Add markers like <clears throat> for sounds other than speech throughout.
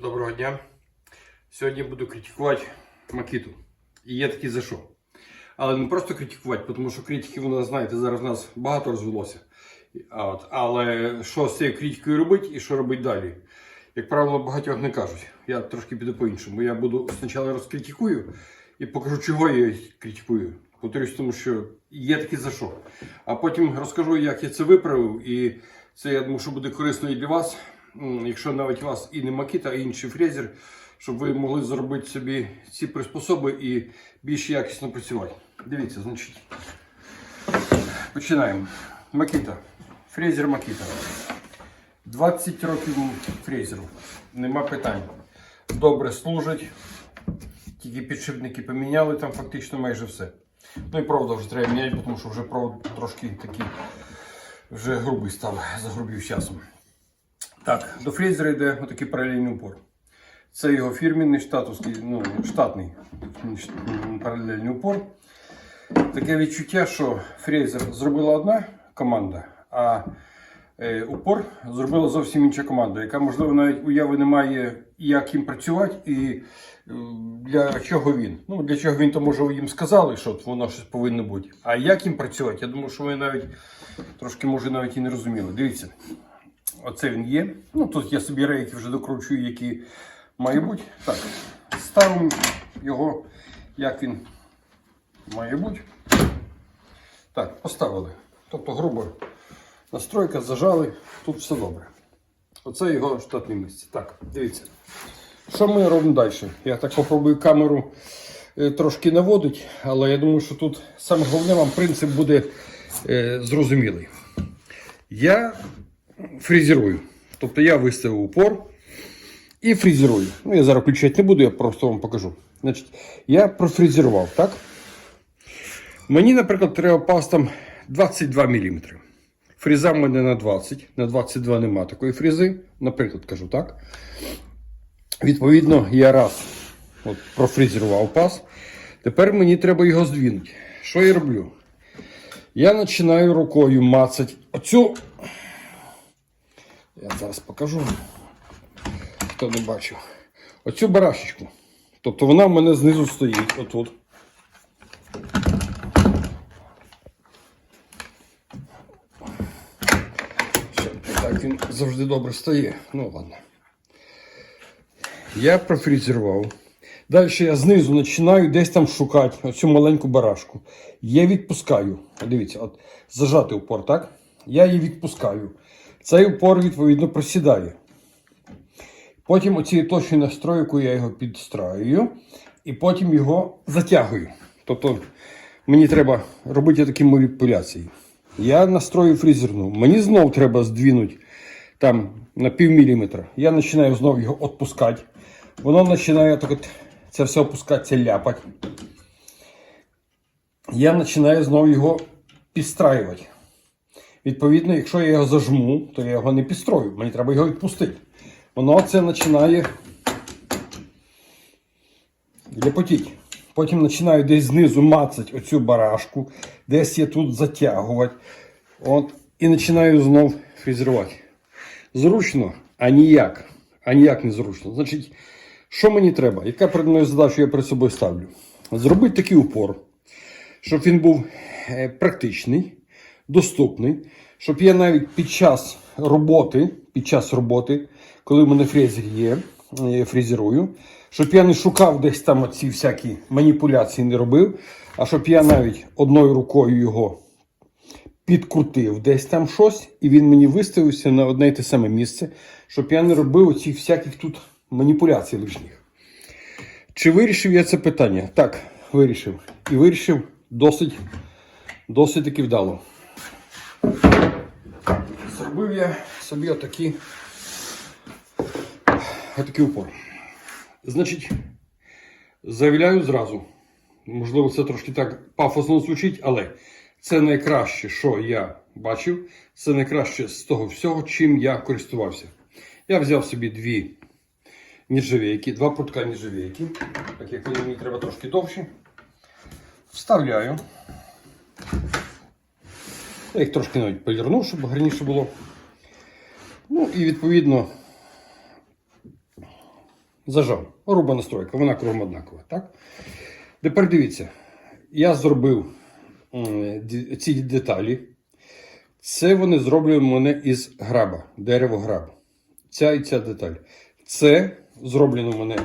Доброго дня. Сьогодні буду критикувати Макіту. І є такі за що. Але не просто критикувати, тому що критики, вона, знаєте, зараз в нас багато розвелося. От, але що з цією критикою робити і що робити далі? Як правило, багатьох не кажуть. Я трошки піду по-іншому. Я буду спочатку розкритикую і покажу, чого я критикую. Повторюсь, тому що є такі за що. А потім розкажу, як я це виправив. І це, я думаю, що буде корисно і для вас, якщо навіть у вас і не макіта, а інший фрезер, щоб ви могли зробити собі ці приспособи і більш якісно працювати. Дивіться, значить. Починаємо. Макіта. Фрезер Макіта. 20 років фрезеру. Нема питань. Добре служить. Тільки підшипники поміняли, там фактично майже все. Ну і провода вже треба міняти, тому що вже провод трошки такий вже грубий став, загрубів часом. Так, до фрезера йде отакий паралельний упор. Це його фірмінний штатовський, ну, штатний паралельний упор. Таке відчуття, що фрезер зробила одна команда, а е, упор зробила зовсім інша команда, яка, можливо, навіть уяви не має, як їм працювати і е, для чого він. Ну, для чого він, то може їм сказали, що воно щось повинно бути. А як їм працювати, я думаю, що ви навіть трошки, може, навіть і не розуміли. Дивіться. Оце він є. Ну, тут я собі рейки вже докручую, які має бути. Так, ставимо його, як він має бути. Так, поставили. Тобто, грубо настройка, зажали, тут все добре. Оце його штатне місце. Так, дивіться. Що ми робимо далі? Я так попробую камеру е, трошки наводити, але я думаю, що тут саме головне вам принцип буде е, зрозумілий. Я фрезерую. Тобто я виставив упор і фрезерую. Ну, я зараз включати не буду, я просто вам покажу. Значить, я профрезерував, так? Мені, наприклад, треба пастам 22 мм. Фреза в мене на 20, на 22 нема такої фрези, наприклад, кажу так. Відповідно, я раз от, профрезерував пас. Тепер мені треба його здвинути. Що я роблю? Я починаю рукою мацати оцю я зараз покажу, хто не бачив. Оцю барашечку. Тобто вона в мене знизу стоїть отут. Так він завжди добре стає. Ну ладно. Я профрезерував. Далі я знизу починаю десь там шукати оцю маленьку барашку. Я відпускаю. Дивіться, от зажати упор, так? Я її відпускаю. Цей упор, відповідно, просідає. Потім оцією точною настройкою я його підстраюю і потім його затягую. Тобто мені треба робити такі маніпуляції. Я настрою фрезерну. Мені знову треба здвинути там на пів міліметра. Я починаю знову його відпускати. Воно починає так от це все опускатися ляпати. Я починаю знову його підстраювати. Відповідно, якщо я його зажму, то я його не підстрою. Мені треба його відпустити. Воно це починає ляпотіти. Потім починаю десь знизу мацати оцю барашку, десь я тут затягувати. От, і починаю знов фрезерувати. Зручно, а ніяк. А ніяк не зручно. Значить, що мені треба? Яка перед мною задача я перед собою ставлю? Зробити такий упор, щоб він був е, практичний доступний, щоб я навіть під час роботи, під час роботи, коли в мене фрезер є, я фрезерую, щоб я не шукав десь там оці всякі маніпуляції не робив, а щоб я навіть одною рукою його підкрутив десь там щось, і він мені виставився на одне й те саме місце, щоб я не робив оцих всяких тут маніпуляцій лишніх. Чи вирішив я це питання? Так, вирішив. І вирішив досить, досить таки вдало. Зробив я собі отакі, отакий упор. Значить, заявляю зразу. Можливо, це трошки так пафосно звучить, але це найкраще, що я бачив. Це найкраще з того всього, чим я користувався. Я взяв собі дві нержавейки, два прутка нержавейки, так як мені треба трошки довші. Вставляю. Я їх трошки навіть полірнув, щоб гарніше було. Ну і відповідно Зажав. Груба настройка, вона кругом однакова. Так? Тепер дивіться, я зробив ці деталі. Це вони зроблені мене із граба, дерево граб. Ця і ця деталь. Це зроблено в мене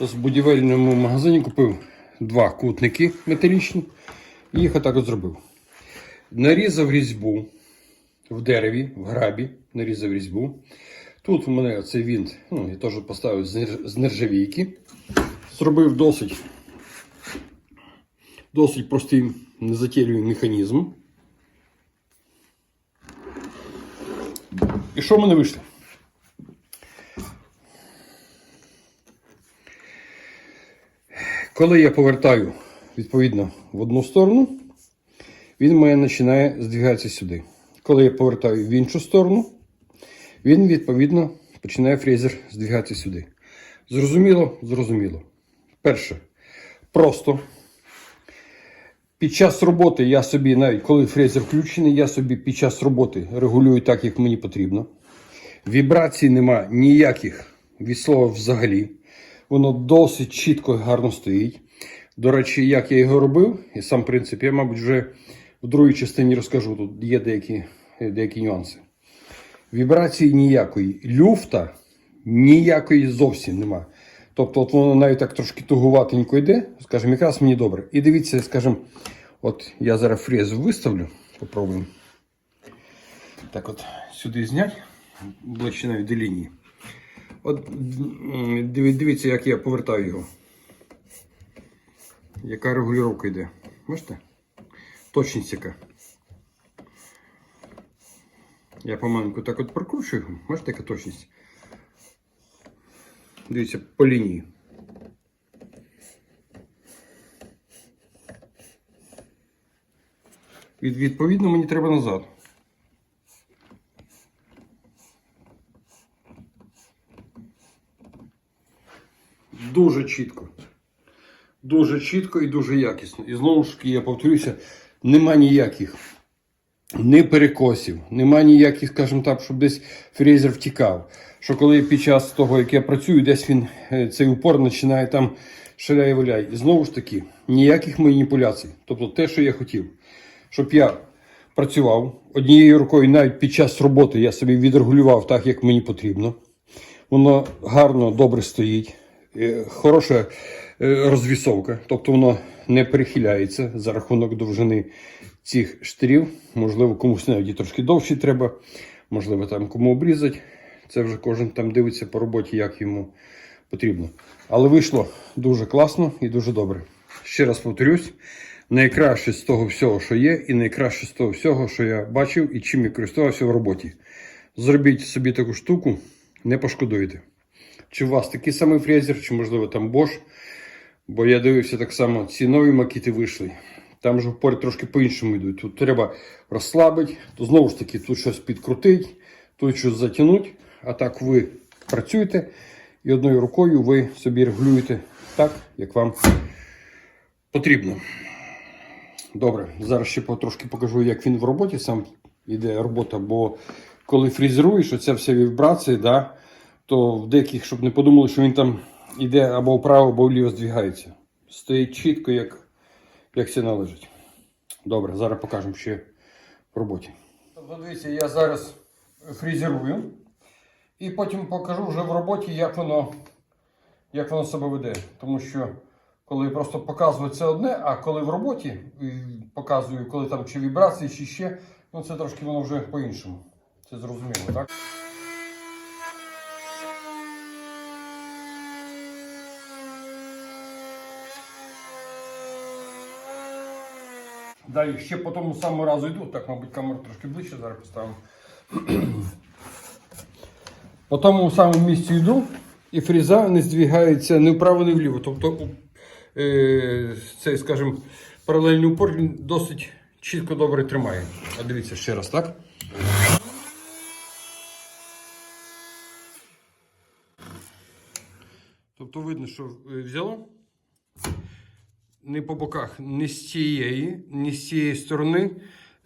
з будівельному магазині. Купив два кутники металічні. І їх отак от зробив. Нарізав різьбу в дереві, в грабі, нарізав різьбу. Тут у мене цей вінт, ну, я теж поставив з нержавійки. Зробив досить, досить простий незатєлювий механізм. І що в мене вийшло? Коли я повертаю відповідно в одну сторону, він мене починає здвигатися сюди. Коли я повертаю в іншу сторону, він відповідно починає фрезер здвигатися сюди. Зрозуміло? Зрозуміло. Перше, просто під час роботи я собі, навіть коли фрезер включений, я собі під час роботи регулюю так, як мені потрібно. Вібрацій нема ніяких від слова взагалі. Воно досить чітко і гарно стоїть. До речі, як я його робив, і сам принцип, я, мабуть, вже в другій частині розкажу. Тут є деякі, деякі нюанси. Вібрації ніякої. Люфта ніякої зовсім нема. Тобто, от воно навіть так трошки тугуватенько йде, скажімо, якраз мені добре. І дивіться, скажімо, от я зараз фрезу виставлю, попробуємо. Так от сюди зняти, ближче навіть до лінії. От дивіться, як я повертаю його. Яка регулювання йде. Бачите? Точність. Я помаленьку так от прокручую. Бачите, яка точність? Дивіться, по лінії. Від, відповідно, мені треба назад. Дуже чітко. Дуже чітко і дуже якісно. І знову ж таки, я повторюся, нема ніяких ні перекосів, нема ніяких, скажімо так, щоб десь фрезер втікав. Що коли під час того, як я працюю, десь він е, цей упор починає там шаляй валяй. І знову ж таки, ніяких маніпуляцій. Тобто те, що я хотів, щоб я працював однією рукою, навіть під час роботи я собі відрегулював так, як мені потрібно. Воно гарно, добре стоїть. Е, Хороша е, розвісовка, тобто воно не перехиляється за рахунок довжини цих штирів. Можливо, комусь навіть трошки довші треба, можливо, там кому обрізати. Це вже кожен там дивиться по роботі, як йому потрібно. Але вийшло дуже класно і дуже добре. Ще раз повторюсь, найкраще з того всього, що є, і найкраще з того всього, що я бачив і чим я користувався в роботі. Зробіть собі таку штуку, не пошкодуєте. Чи у вас такий самий фрезер, чи можливо там Bosch. Бо я дивився так само, ці нові макіти вийшли. Там же впори трошки по-іншому йдуть. Тут треба розслабити, то знову ж таки тут щось підкрутить, тут щось затягнути. А так ви працюєте і одною рукою ви собі регулюєте так, як вам потрібно. Добре, зараз ще трошки покажу, як він в роботі сам іде робота, бо коли фрезеруєш, оця вся вібрація, да, то в деяких, щоб не подумали, що він там іде або вправо, або вліво здвигається. Стоїть чітко, як, як все належить. Добре, зараз покажемо ще в роботі. Тобто, дивіться, я зараз фрезерую і потім покажу вже в роботі, як воно, як воно себе веде. Тому що коли просто показую це одне, а коли в роботі показую, коли там чи вібрації, чи ще, ну це трошки воно вже по-іншому. Це зрозуміло, так? Далі ще по тому самому разу йду. Так, мабуть, камеру трошки ближче зараз поставимо. <clears throat> По тому самому місці йду, і фріза не здвігається ні вправо, ні вліво. Тобто е, цей, скажімо, паралельний упор він досить чітко добре тримає. А дивіться ще раз, так? Тобто видно, що е, взяло. Ні по боках, ні з цієї, ні з цієї сторони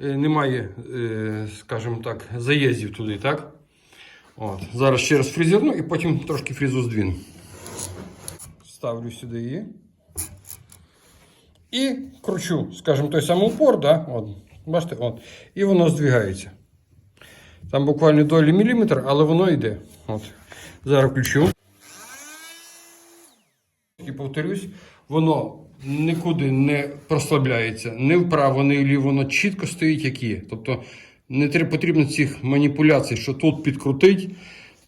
е, немає, е, скажімо так, заїздів туди, так? От. Зараз ще раз фрезерну і потім трошки фрезу здвину. Ставлю сюди її. І кручу, скажімо, той самий упор, да? от, бачите, от, і воно здвигається. Там буквально долі міліметр, але воно йде. От. Зараз включу. І повторюсь, воно нікуди не прослабляється, ні вправо, ні вліво, воно чітко стоїть, як є. Тобто не потрібно цих маніпуляцій, що тут підкрутить,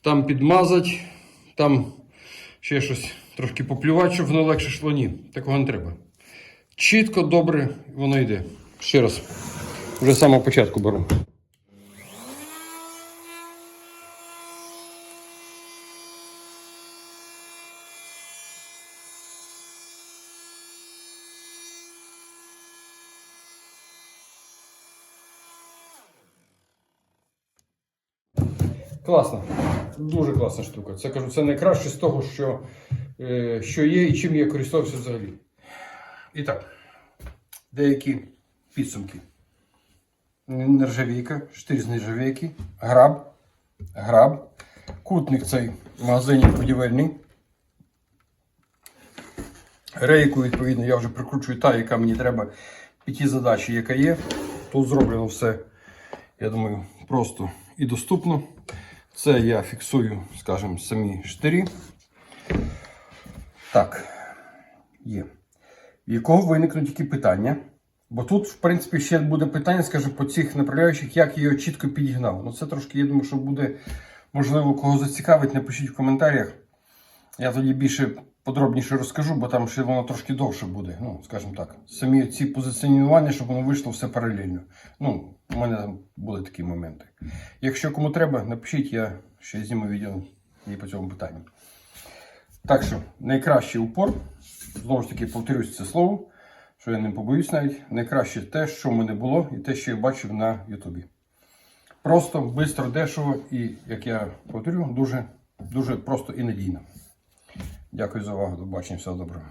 там підмазать, там ще щось трошки поплювати, щоб воно легше йшло. Ні, такого не треба. Чітко, добре, воно йде. Ще раз. Вже з самого початку беру. Класно. Дуже класна штука. Це кажу, це найкраще з того, що, е, що є і чим я користувався взагалі. І так, деякі підсумки. Нержавійка, штир з нержавійки, граб, граб, кутник цей в магазині будівельний. Рейку, відповідно, я вже прикручую та, яка мені треба під ті задачі, яка є. Тут зроблено все, я думаю, просто і доступно. Це я фіксую, скажімо, самі штирі. Так, є. В якого виникнуть які питання? Бо тут, в принципі, ще буде питання, скажімо, по цих направляючих, як я його чітко підігнав. Ну, це трошки, я думаю, що буде, можливо, кого зацікавить, напишіть в коментарях. Я тоді більше подробніше розкажу, бо там ще воно трошки довше буде. Ну, скажімо так. Самі ці позиціонування, щоб воно вийшло все паралельно. Ну, у мене там були такі моменти. Якщо кому треба, напишіть, я ще зніму відео і по цьому питанню. Так що, найкращий упор, знову ж таки, повторюсь це слово, що я не побоюсь навіть. Найкраще те, що в мене було, і те, що я бачив на Ютубі. Просто, швидко, дешево і, як я повторю, дуже, дуже просто і надійно. Дякую за увагу. До побачення. Всього доброго.